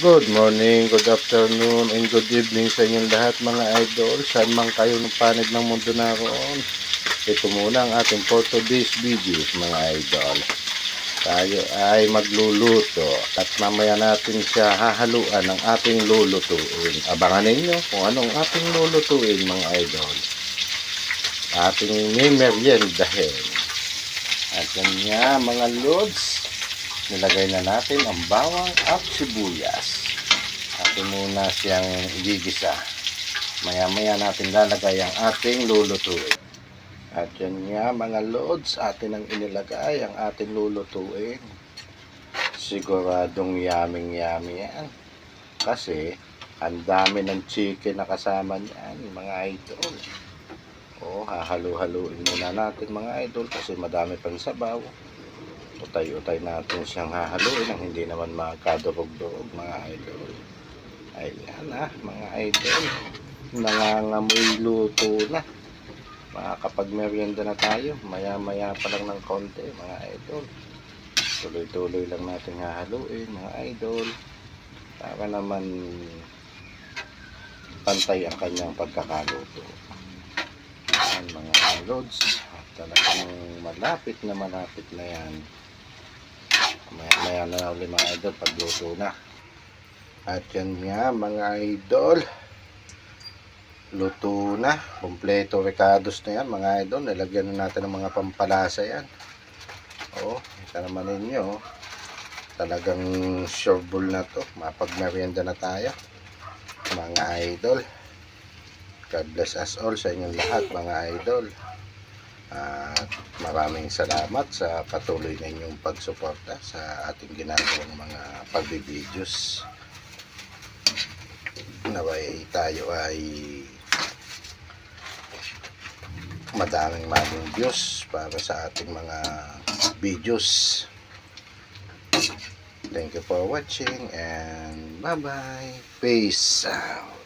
Good morning, good afternoon, and good evening sa inyong lahat mga idol. Saan man kayo ng panig ng mundo naroon. Ito muna ang ating for today's videos mga idol. Tayo ay magluluto at mamaya natin siya hahaluan ng ating lulutuin. Abangan ninyo kung anong ating lulutuin mga idol. Ating meriendahin. At yan nga mga lods, nilagay na natin ang bawang at sibuyas. Atin muna siyang igigisa. Maya-maya natin lalagay ang ating lulutuin. At yan nga mga lods, atin ang inilagay ang ating lulutuin. Siguradong yaming yami yan. Kasi ang dami ng chicken na kasama niyan, mga idol. O, hahalu-haluin muna natin mga idol kasi madami pang sabaw utay-utay natin siyang hahaluin ang hindi naman makadurog-durog mga idol. Ayan ah, mga idol. Nangangamoy luto na. Makakapag-merienda na tayo. Maya-maya pa lang ng konti mga idol. Tuloy-tuloy lang natin hahaluin mga idol. Para naman pantay ang kanyang pagkakaluto. Ayan mga lods. Talagang malapit na malapit na yan. Maya, maya na na ulit mga idol pagluto na. At yan nga mga idol. Luto na. Kompleto recados na yan mga idol. Nilagyan na natin ng mga pampalasa yan. O, kita naman ninyo. Talagang sure bull na to. Mapag-merienda na tayo. Mga idol. God bless us all sa inyong lahat mga idol. At maraming salamat sa patuloy na inyong pagsuporta sa ating ginagawang mga pagbibidyo's. Naway tayo ay madaming maging views para sa ating mga videos. Thank you for watching and bye bye. Peace out.